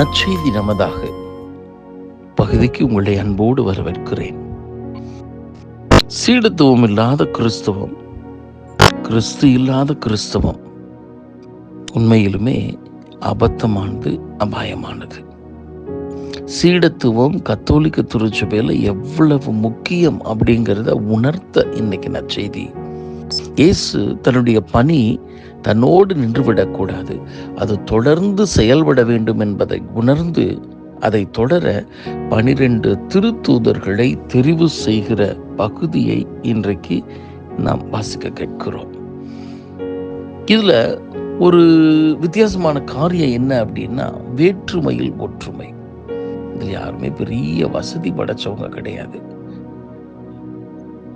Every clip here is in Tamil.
நற்செய்தி நமதாக பகுதிக்கு உங்களை அன்போடு வரவேற்கிறேன். சீடத்துவம் இல்லாத கிறிஸ்தவம் கிறிஸ்து இல்லாத கிறிஸ்தவம் உண்மையிலுமே அபத்தமானது அபாயமானது. சீடத்துவம் கத்தோலிக்க திருச்சபையில் எவ்வளவு முக்கியம் அப்படிங்கிறத உணர்த்த இன்னைக்கு நற்செய்தி. இயேசு தன்னுடைய பணி தன்னோடு நின்றுவிடக்கூடாது. அது தொடர்ந்து செயல்பட வேண்டும் என்பதை உணர்ந்து அதை தொடர பனிரெண்டு திருத்தூதர்களை தெரிவு செய்கிற பகுதியை இன்றைக்கு நாம் வாசிக்க கேட்கிறோம். இதுல ஒரு வித்தியாசமான காரியம் என்ன அப்படின்னா வேற்றுமையில் ஒற்றுமை. இதில் யாருமே பெரிய வசதி படைச்சவங்க கிடையாது.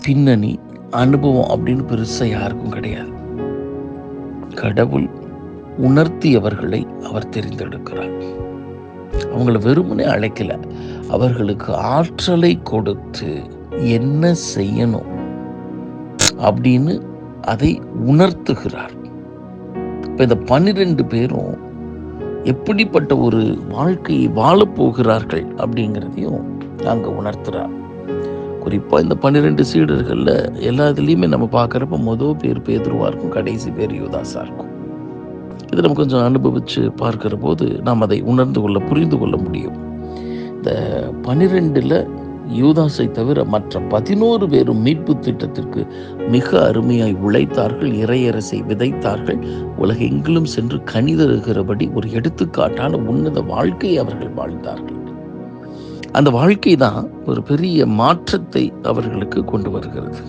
பின்னணி அனுபவம் அப்படின்னு பெருசாக யாருக்கும் கிடையாது. கடவுள் உணர்த்தியவர்களை அவர் தெரிந்தெடுக்கிறார். அவங்கள வெறுமனே அழைக்கல. அவர்களுக்கு ஆற்றலை கொடுத்து என்ன செய்யணும் அப்படின்னு அதை உணர்த்துகிறார். இப்போ இந்த பன்னிரெண்டு பேரும் எப்படிப்பட்ட ஒரு வாழ்க்கையை வாழப்போகிறார்கள் அப்படிங்கிறதையும் நாங்கள் உணர்த்துறார். குறிப்பாக இந்த பன்னிரெண்டு சீடர்களில் எல்லா இதுலேயுமே நம்ம பார்க்குறப்ப மொதல் பேர் பேதுருவா இருக்கும் கடைசி பேர் யுவதாசா இருக்கும். இது நம்ம கொஞ்சம் அனுபவித்து பார்க்கிற போது நாம் அதை உணர்ந்து கொள்ள புரிந்து கொள்ள முடியும். இந்த பனிரெண்டில் யூதாஸை தவிர மற்ற பதினோரு பேரும் மீட்பு திட்டத்திற்கு மிக அருமையாய் உழைத்தார்கள் இறையரசை விதைத்தார்கள் உலகெங்கிலும் சென்று கணிதருகிறபடி ஒரு எடுத்துக்காட்டான உன்னத வாழ்க்கையை அவர்கள் வாழ்ந்தார்கள். அந்த வாழ்க்கை தான் ஒரு பெரிய மாற்றத்தை அவர்களுக்கு கொண்டு வருகிறது.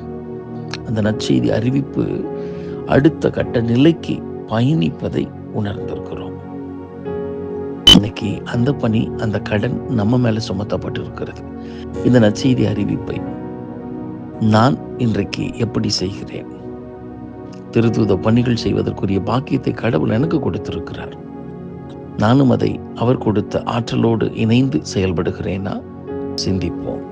அந்த நற்செய்தி அறிவிப்பு அடுத்த கட்ட நிலைக்கு பயணிப்பதை உணர்ந்திருக்கிறோம். இன்னைக்கு அந்த பணி அந்த கடன் நம்ம மேல சுமத்தப்பட்டு இருக்கிறது இந்த நற்செய்தி அறிவிப்பை நான் இன்றைக்கு எப்படி செய்கிறேன்? திருத்தூத பணிகள் செய்வதற்குரிய பாக்கியத்தை கடவுள் எனக்கு கொடுத்திருக்கிறார். நானும் அதை அவர் கொடுத்த ஆற்றலோடு இணைந்து செயல்படுகிறேனா? சிந்திப்போம்.